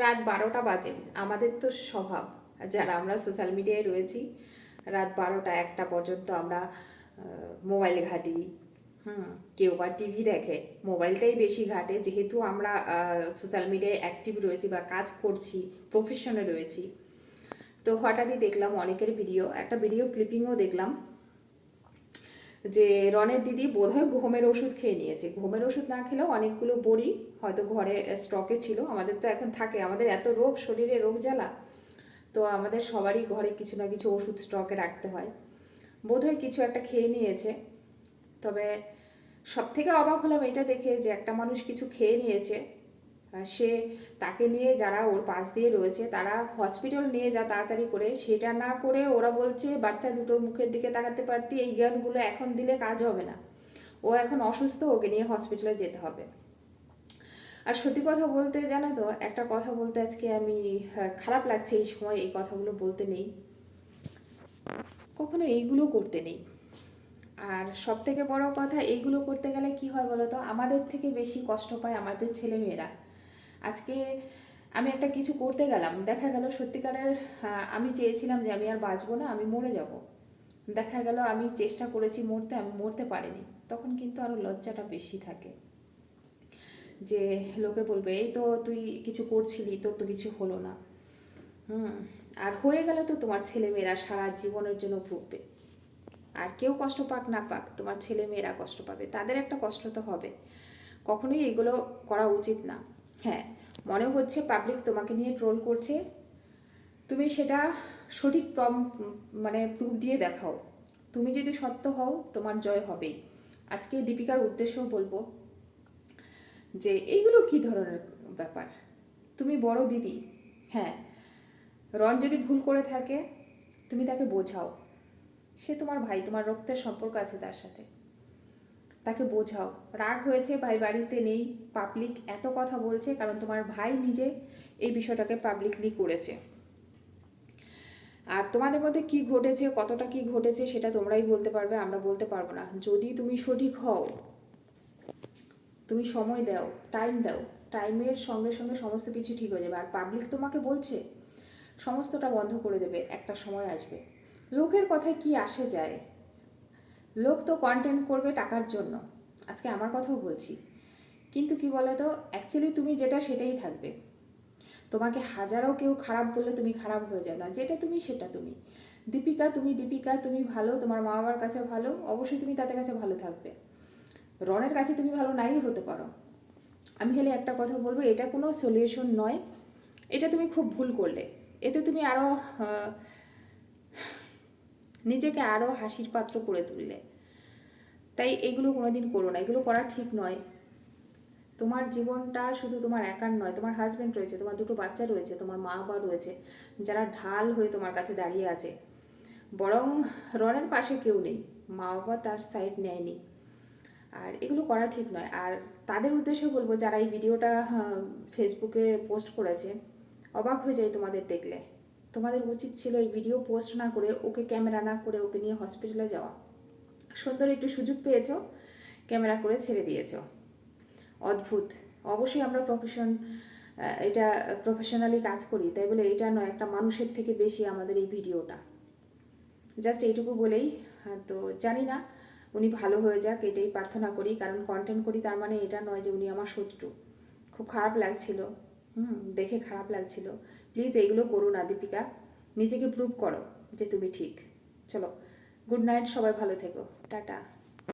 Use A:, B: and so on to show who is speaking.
A: রাত বারোটা বাজে। আমাদের তো স্বভাব। যারা আমরা সোশ্যাল মিডিয়ায় রয়েছি, রাত বারোটা একটা পর্যন্ত আমরা মোবাইল ঘাঁটি। হুম, কেউ বা টিভি দেখে। মোবাইলটাই বেশি ঘাটে। যেহেতু আমরা সোশ্যাল মিডিয়ায় অ্যাক্টিভ রয়েছি বা কাজ করছি প্রফেশনে রয়েছি। তো হঠাৎই দেখলাম অনেকের ভিডিও একটা ভিডিও ক্লিপিংও দেখলাম। যে রনের দিদি বোধহয় ঘুমের ওষুধ খেয়ে নিয়েছে। ঘুমের ওষুধ না খেলেও অনেকগুলো বড়ি হয়তো ঘরে স্টকে ছিল। আমাদের তো এখন থাকে। আমাদের এত রোগ, শরীরে রোগ জ্বালা, তো আমাদের সবারই ঘরে কিছু না কিছু ওষুধ স্টকে রাখতে হয়। বোধহয় কিছু একটা খেয়ে নিয়েছে। তবে সব থেকে অবাক হলাম এটা দেখে যে একটা মানুষ কিছু খেয়ে নিয়েছে। সে তাকে নিয়ে যারা ওর পাশ দিয়ে রয়েছে তারা হসপিটাল নিয়ে যা তাড়াতাড়ি করে। সেটা না করে ওরা বলছে বাচ্চা দুটোর মুখের দিকে তাকাতে পারতি এই জ্ঞানগুলো এখন দিলে কাজ হবে না। ও এখন অসুস্থ ওকে নিয়ে হসপিটালে যেতে হবে। আর সত্যি কথা বলতে জানো তো একটা কথা বলতে আজকে আমি হ্যাঁ, খারাপ লাগছে এই সময় এই কথাগুলো বলতে নেই। কখনো এইগুলো করতে নেই। আর সব থেকে বড় কথা এইগুলো করতে গেলে কি হয় বলো তো? আমাদের থেকে বেশি কষ্ট পায় আমাদের ছেলে মেয়েরা আজকে আমি একটা কিছু করতে গেলাম। দেখা গেল সত্যিকারের আমি চেয়েছিলাম যে আমি আর বাঁচবো না, আমি মরে যাব। দেখা গেল আমি চেষ্টা করেছি মরতে, আমি মরতে পারিনি। তখন কিন্তু আরও লজ্জাটা বেশি থাকে। যে লোকে বলবে, এই তো তুই কিছু করছিলি, তোর তো কিছু হলো না। হুম, আর হয়ে গেলে তো তোমার ছেলে মেয়েরা সারা জীবনের জন্য ভুগবে। আর কেউ কষ্ট পাক না পাক, তোমার ছেলে মেয়েরা কষ্ট পাবে। তাদের একটা কষ্ট তো হবে। কখনোই এগুলো করা উচিত না। হ্যাঁ মনে হচ্ছে পাবলিক তোমাকে নিয়ে ট্রোল করছে। তুমি সেটা সঠিক প্রম মানে প্রুফ দিয়ে দেখাও। তুমি যদি সত্য হও, তোমার জয় হবেই। আজকে দীপিকার উদ্দেশ্যও বলব যে, এইগুলো কি ধরনের ব্যাপার? তুমি বড় দিদি হ্যাঁ। রন যদি ভুল করে থাকে, তুমি তাকে বোঝাও। সে তোমার ভাই, তোমার রক্তের সম্পর্ক আছে তার সাথে। তাকে বোঝাও। রাগ হয়েছে ভাই বাড়িতে নেই পাবলিক এত কথা বলছে, কারণ তোমার ভাই নিজে এই বিষয়টাকে পাবলিকলি করেছে। আর তোমাদের মধ্যে কি ঘটেছে, কতটা কি ঘটেছে, সেটা তোমরাই বলতে পারবে, আমরা বলতে পারব না। যদি তুমি সঠিক হও, তুমি সময় দাও টাইম দাও টাইমের সঙ্গে সঙ্গে সমস্ত কিছু ঠিক হয়ে যাবে। আর পাবলিক তোমাকে বলছে, সমস্তটা বন্ধ করে দেবে, একটা সময় আসবে। লোকের কথায় কি আসে যায় লোক তো কন্টেন্ট করবে টাকার জন্য। আজকে আমার কথাও বলছি। কিন্তু কি বলো তো অ্যাকচুয়ালি তুমি যেটা সেটাই থাকবে। তোমাকে হাজারো কেউ খারাপ বললে তুমি খারাপ হয়ে যাবে না। যেটা তুমি সেটা তুমি। দীপিকা তুমি দীপিকা, তুমি ভালো, তোমার মা বাবার কাছে ভালো, অবশ্যই তুমি তাদের কাছে ভালো থাকবে। রনের কাছে তুমি ভালো নাই হতে পারো। আমি খালি একটা কথা বলব, এটা কোনো সলিউশন নয়। এটা তুমি খুব ভুল করলে। এতে তুমি আরও নিজেকে আরও হাসির পাত্র করে তুললে। তাই এগুলো কোনোদিন করো না। এগুলো করা ঠিক নয়। তোমার জীবনটা শুধু তোমার একার নয়, তোমার হাজব্যান্ড রয়েছে, তোমার দুটো বাচ্চা রয়েছে, তোমার মা বাবা রয়েছে, যারা ঢাল হয়ে তোমার কাছে দাঁড়িয়ে আছে। বরং রনের পাশে কেউ নেই, মা বাবা তার সাইড নেয়নি। আর এগুলো করা ঠিক নয়। আর তাদের উদ্দেশ্যে বলব, যারা এই ভিডিওটা ফেসবুকে পোস্ট করেছে, অবাক হয়ে যায় তোমাদের দেখলে। তোমাদের উচিত ছিল এই ভিডিও পোস্ট না করে ওকে ক্যামেরা না করে ওকে নিয়ে হসপিটালে যাওয়া। সুন্দর একটু সুযোগ পেয়েছ ক্যামেরা করে ছেড়ে দিয়েছ। অদ্ভুত। অবশ্যই আমরা প্রফেশন এটা প্রফেশনালি কাজ করি তাই বলে এটা নয় একটা মানুষের থেকে বেশি আমাদের এই ভিডিওটা জাস্ট এইটুকু বলেই হ্যাঁ, তো জানি না উনি ভালো হয়ে যাক এটাই প্রার্থনা করি কারণ কন্টেন্ট করি তার মানে এটা নয় যে উনি আমার শত্রু। খুব খারাপ লাগছিল। হুম, দেখে খারাপ লাগছিল। প্লিজ এইগুলো করো না, দীপিকা। নিজেকে প্রুভ করো যে তুমি ঠিক। চলো গুড নাইট সবাই ভালো থেকো। টাটা।